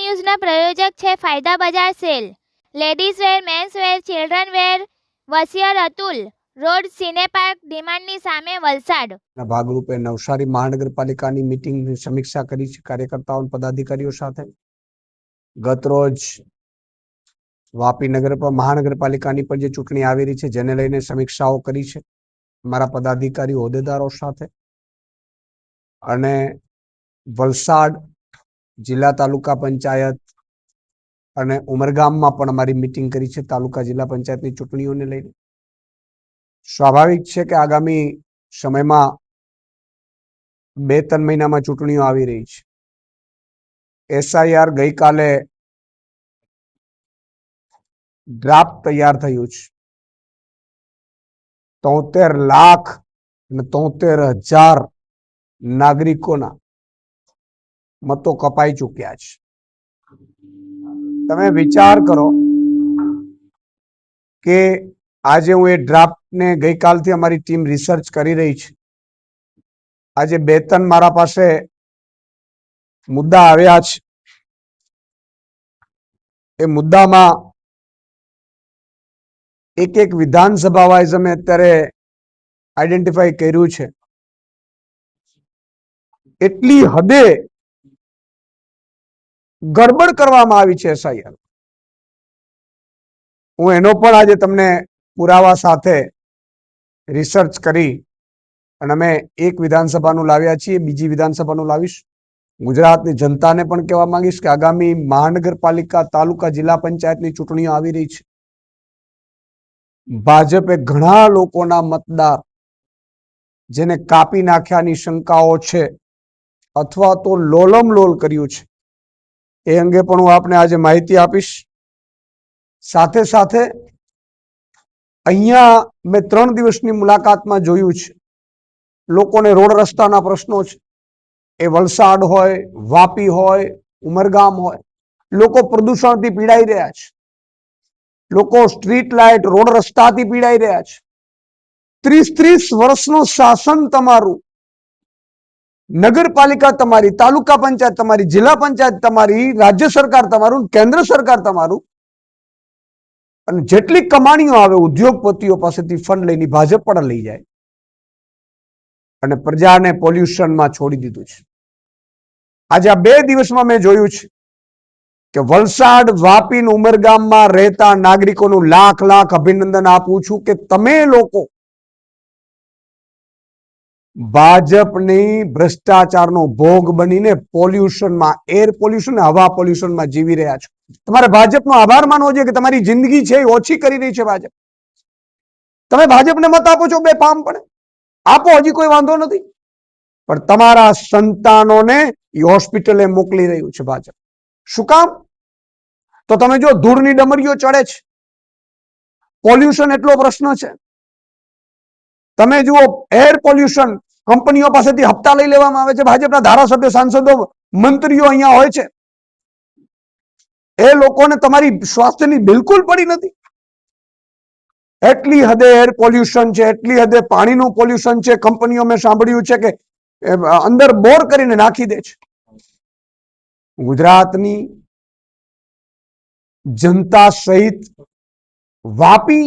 ન્યૂઝના પ્રયોજક છે ફાયદા બજાર sale. Ladies wear, men's wear, children wear, વસિયર Atul. Road cine park ડિમાન્ડની સામે વલસાડ. ભાગરૂપે નવસારી મહાનગરપાલિકાની મિટિંગની સમીક્ષા કરી છે કાર્યકર્તાઓ પદાધિકારીઓ સાથે. ગત રોજ વાપી નગર પર મહાનગરપાલિકાની પણ જે ચૂંટણી આવી રહી છે જેને લઈને સમીક્ષાઓ કરી છે મારા પદાધિકારી હોદ્દેદારો સાથે. અને વલસાડ જિલ્લા તાલુકા પંચાયત અને ઉમરગામમાં પણ અમારી મિટિંગ કરી છે, તાલુકા જિલ્લા પંચાયતની ચૂંટણીઓને લઈને. સ્વાભાવિક છે કે આગામી સમયમાં બે ત્રણ મહિનામાં ચૂંટણીઓ આવી રહી છે. એસઆઈઆર ગઈકાલે ડ્રાફ્ટ તૈયાર થયું છે. તોતેર લાખ અને તોતેર હજાર નાગરિકોના મતો કપાઈ ચૂક્યા છે. તમે વિચાર કરો કે આજે હું એ ડ્રાફ્ટને ગઈકાલથી અમારી ટીમ રિસર્ચ કરી રહી છે. આજે બે ત્રણ મારા પાસે મુદ્દા આવ્યા છે. એ મુદ્દામાં એક એક વિધાનસભા વાઇઝ અમે અત્યારે આઈડેન્ટિફાઈ કર્યું છે. એટલી હદે ગડબડ કરવામાં આવી છે એસઆઈઆર હું એનો પણ આજે તમને પુરાવા સાથે રિસર્ચ કરી અને અમે એક વિધાનસભાનું લાવ્યા છીએ, બીજી વિધાનસભાનું લાવીશ. ગુજરાતની જનતાને પણ કહેવા માંગીશ કે આગામી મહાનગરપાલિકા, તાલુકા, જિલ્લા પંચાયતની ચૂંટણીઓ આવી રહી છે. ભાજપે ઘણા લોકોના મતદાર જેને કાપી નાખ્યાની શંકાઓ છે અથવા તો લોલમ લોલ કર્યું છે. એ અંગે પણ હું આપને આજે માહિતી આપીશ. સાથે સાથે અહીંયા મેં ત્રણ દિવસની મુલાકાતમાં જોયું છે. લોકોને રોડ રસ્તાના પ્રશ્નો છે. એ વલસાડ હોય, વાપી હોય, ઉમરગામ હોય, લોકો પ્રદૂષણથી પીડાઈ રહ્યા છે. લોકો સ્ટ્રીટ લાઇટ રોડ રસ્તાથી પીડાઈ રહ્યા છે. ત્રીસ ત્રીસ વર્ષનું શાસન તમારું નગરપાલિકા તમારી, તાલુકા પંચાયત તમારી, જિલ્લા પંચાયત તમારી, રાજ્ય સરકાર તમારું, કેન્દ્ર સરકાર તમારું. અને જેટલી કમાણીઓ આવે, ઉદ્યોગપતિઓ પાસેથી ફંડ લઈને ભાજપ પણ લઈ જાય. અને પ્રજાને પોલ્યુશનમાં છોડી દીધું છે. આજે આ બે દિવસમાં મેં જોયું છે કે વલસાડ વાપીન ઉમરગામમાં રહેતા નાગરિકોનું લાખ લાખ અભિનંદન આપું છું કે તમે લોકો ભાજપની ભ્રષ્ટાચારનો ભોગ બનીને પોલ્યુશનમાં એર પોલ્યુશન હવા પોલ્યુશનમાં જીવી રહ્યા છો. તમારે ભાજપનો આભાર માનવો જોઈએ કે તમારી જિંદગી છે એ ઓછી કરી રહી છે ભાજપ. તમે ભાજપને મત આપો છો બે પડે. આપો, હજી કોઈ વાંધો નથી. પણ તમારા સંતાનોને એ હોસ્પિટલે મોકલી રહ્યું છે ભાજપ. શું કામ? તો તમે જો ધૂળની ડમરીઓ ચડે છે. પોલ્યુશન એટલો પ્રશ્ન છે. તમે જુઓ એર પોલ્યુશન કંપનીઓ પાસેથી હપ્તા લઈ લેવામાં આવે છે. ભાજપના ધારાસભ્યો, સાંસદો, મંત્રીઓ અહીંયા હોય છે. એ લોકોને તમારી સ્વાસ્થ્યની બિલકુલ પડી નથી. એટલી હદે એર પોલ્યુશન છે, એટલી હદે પાણીનું પોલ્યુશન છે. કંપનીઓ મેં સાંભળ્યું છે કે અંદર બોર કરીને નાખી દે છે. ગુજરાતની જનતા સહિત વાપી,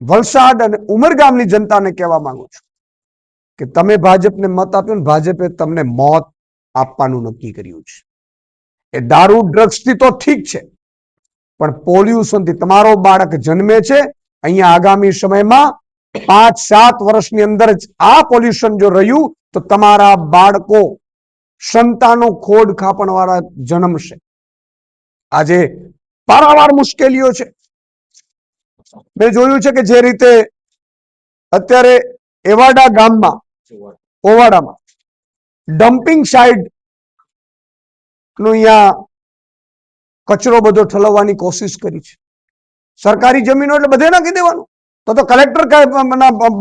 વલસાડ અને ઉમરગામની જનતાને કહેવા માંગુ છું. કે તમે ભાજપને મત આપ્યો ને ભાજપે તમને મોત આપવાનું નક્કી કર્યું છે. એ દારૂ ડ્રગ્સથી તો ઠીક છે, પણ પોલ્યુશનથી તમારો બાળક જન્મે છે, અહીંયા આગામી સમયમાં પાંચ, સાત વર્ષની અંદર આ પોલ્યુશન જો રહ્યું, તો તમારા બાળકો સંતાનો ખોડ ખાપણ વાળા જન્મશે. આજે પારાવાર મુશ્કેલીઓ છે. મેં જોયું છે કે જે રીતે અત્યારે એવાડા ગામમાં ઓવાડામાં. ડમ્પિંગ સાઇડનું અહીંયા કચરો બધો ઠલવવાની કોશિશ કરી છે. સરકારી જમીનો એટલે બધે નાખી દેવાનું. તો તો કલેક્ટર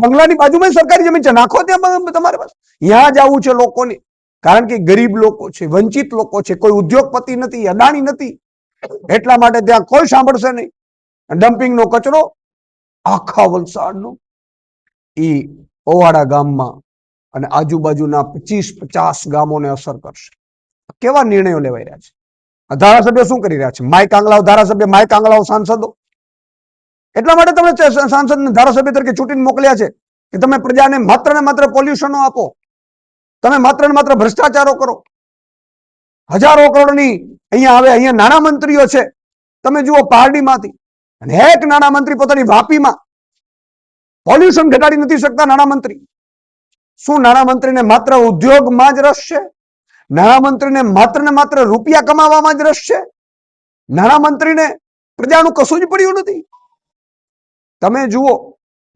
બંગલાની બાજુમાં સરકારી જમીન છે. નાખો ત્યાં તમારે પાસે ત્યાં જવું છે લોકોને. કારણ કે ગરીબ લોકો છે, વંચિત લોકો છે. કોઈ ઉદ્યોગપતિ નથી, અદાણી નથી. એટલા માટે ત્યાં કોઈ સાંભળશે નહીં. ડમ્પિંગનો કચરો આખા વલસાડનો. ઈ ઓવાડા ગામમાં અને આજુબાજુના પચીસ પચાસ ગામોને અસર કરશે. કેવા નિર્ણયો લેવાઈ રહ્યા છે? ધારાસભ્ય શું કરી રહ્યા છે? માય કાંગલાઓ ધારાસભ્ય માય કાંગલાઓ સાંસદો. એટલા માટે તમે ચ- સાંસદ ધારાસભ્ય તરીકે ચૂંટીને મોકલ્યા છે કે તમે પ્રજાને માત્ર ને માત્ર પોલ્યુશનો આપો. તમે માત્ર ને માત્ર ભ્રષ્ટાચારો કરો. હજારો કરોડની અહીંયા આવે, અહીંયા નાણાં મંત્રીઓ છે. તમે જુઓ પારડીમાંથી. અને એક નાણાં મંત્રી પોતાની વાપીમાં. પોલ્યુશન ઘટાડી નથી શકતા નાણાં મંત્રી શું નાણામંત્રીને માત્ર ઉદ્યોગમાં જ રસ છે? નાણામંત્રીને માત્ર ને માત્ર રૂપિયા કમાવામાં જ રસ છે? નાણામંત્રીને પ્રજાનું કશું જ પડ્યું નથી? તમે જુઓ,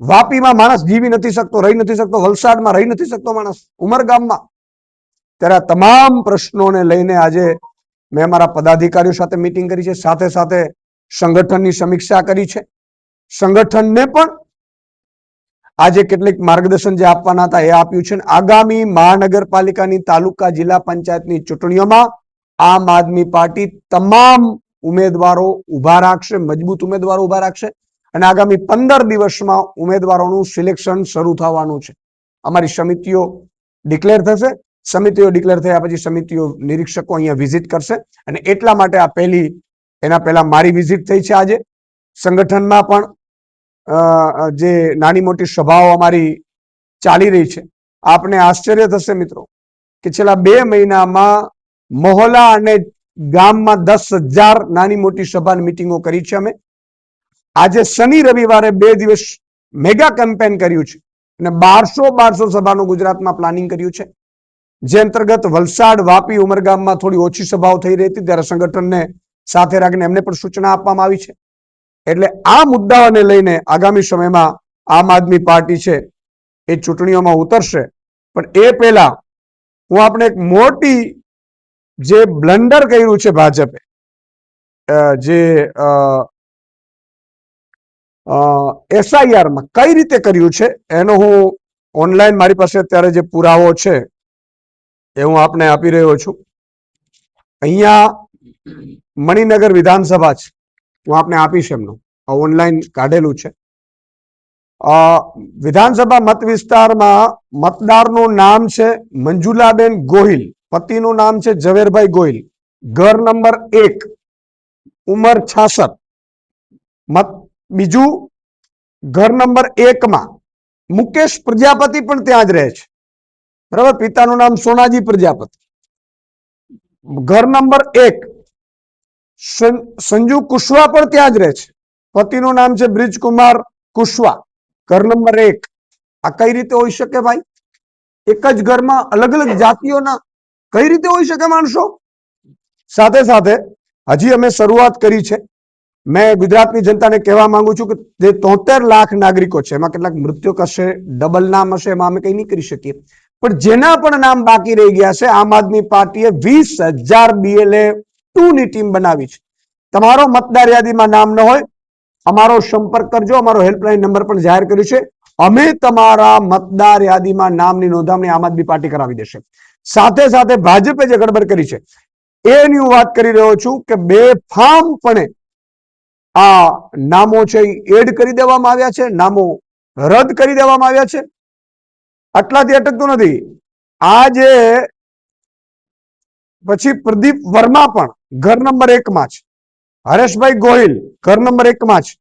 વાપીમાં માણસ જીવી નથી શકતો, રહી નથી શકતો, વલસાડમાં રહી નથી શકતો માણસ ઉમરગામમાં ત્યારે આ તમામ પ્રશ્નોને લઈને આજે મેં મારા પદાધિકારીઓ સાથે મીટિંગ કરી છે, સાથે સાથે સંગઠનની સમીક્ષા કરી છે. સંગઠનને પણ આજે કેટલીક માર્ગદર્શન જે આપવાના હતા એ આપ્યું છે. આગામી મહાનગરપાલિકાની તાલુકા જિલ્લા પંચાયતની ચૂંટણીઓમાં આમ આદમી પાર્ટી તમામ ઉમેદવારો ઊભા રાખશે, મજબૂત ઉમેદવારો ઊભા રાખશે અને આગામી પંદર દિવસમાં ઉમેદવારોનું સિલેક્શન શરૂ થવાનું છે. અમારી સમિતિઓ ડિક્લેર થશે. સમિતિઓ ડિક્લેર થયા પછી સમિતિઓ નિરીક્ષકો અહીંયા વિઝિટ કરશે અને એટલા માટે આ પહેલી, એના પહેલા મારી વિઝિટ થઈ છે આજે. સંગઠનમાં પણ જે નાની મોટી સભાઓ અમારી ચાલી રહી છે. આપને આશ્ચર્ય થશે મિત્રો કે છેલ્લા બે મહિનામાં મોહલા અને ગામમાં દસ હજાર નાની મોટી સભાની મિટિંગો કરી છે અમે. આજે શનિ રવિવારે બે દિવસ મેગા કેમ્પેન કર્યું છે અને બારસો બારસો સભાનું ગુજરાતમાં પ્લાનિંગ કર્યું છે. જે અંતર્ગત વલસાડ, વાપી, ઉમરગામમાં થોડી ઓછી સભાઓ થઈ રહી હતી. ત્યારે સંગઠનને સાથે રાખીને એમને પણ સૂચના આપવામાં આવી છે. એટલે આ મુદ્દાઓને લઈને આગામી સમયમાં આમ આદમી પાર્ટી છે એ ચૂંટણીઓમાં ઉતરશે. પણ એ પહેલા હું આપણે એક મોટી જે બ્લન્ડર કર્યું છે ભાજપે જે એસઆઈઆરમાં કઈ રીતે કર્યું છે એનો હું ઓનલાઈન મારી પાસે અત્યારે જે પુરાવો છે એ હું આપને આપી રહ્યો છું. અહીંયા મણિનગર વિધાનસભા છે. હું આપને આપીશ એમનું. ઓનલાઈન કાઢેલું છે. વિધાનસભા મત વિસ્તારમાં મતદારનું નામ છે મંજુલાબેન ગોહિલ. પતિનું નામ છે ઝવેરભાઈ ગોહિલ. ઘર નંબર એક, ઉંમર છાસઠ. મત, બીજું, ઘર નંબર એકમાં મુકેશ પ્રજાપતિ પણ ત્યાં જ રહે છે. બરાબર? પિતાનું નામ સોનાજી પ્રજાપતિ. ઘર નંબર એક સંજુ કુશવા પણ ત્યાં જ રહે છે. પતિનું નામ છે બ્રિજકુમાર કુશવા. ઘર નંબર એક. આ કઈ રીતે હોઈ શકે ભાઈ? એક જ ઘરમાં અલગ અલગ જાતિઓના કઈ રીતે હોઈ શકે માણસો? સાથે સાથે હજી અમે શરૂઆત કરી છે. મેં ગુજરાતની જનતાને કહેવા માંગુ છું કે જે તોતેર લાખ નાગરિકો છે, એમાં કેટલાક મૃત્યુ કરશે ડબલ નામ હશે, એમાં અમે કઈ નહીં કરી શકીએ. પણ જેના પણ નામ બાકી રહી ગયા છે, આમ આદમી પાર્ટીએ વીસ હજાર બીએલએ ટુ ની ટીમ બનાવી છે. તમારો મતદાર યાદીમાં નામ ન હોય, અમારો સંપર્ક કરજો, અમારો હેલ્પલાઇન નંબર પણ જાહેર કર્યો છે. અમે તમારા મતદાર યાદીમાં નામની નોંધણી આમ આદમી પાર્ટી કરાવી દેશે. સાથે સાથે ભાજપે જે ગડબડ કરી છે એની હું વાત કરી રહ્યો છું કે બેફામ ફાર્મપણે આ નામો છે એડ કરી દેવામાં આવ્યા છે, નામો રદ કરી દેવામાં આવ્યા છે. આટલાથી અટકતું નથી. આ જે પછી પ્રદીપ વર્મા પણ ઘર નંબર એકમાં છે હરેશભાઈ ગોહિલ ઘર નંબર એકમાં છે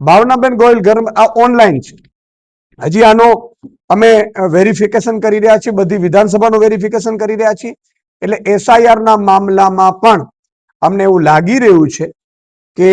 ભાવનાબેન ગોહિલ ઘર આ ઓનલાઈન છે. હજી આનો અમે વેરિફિકેશન કરી રહ્યા છીએ. બધી વિધાનસભાનું વેરિફિકેશન કરી રહ્યા છીએ. એટલે એસઆઈઆર ના મામલામાં પણ અમને એવું લાગી રહ્યું છે કે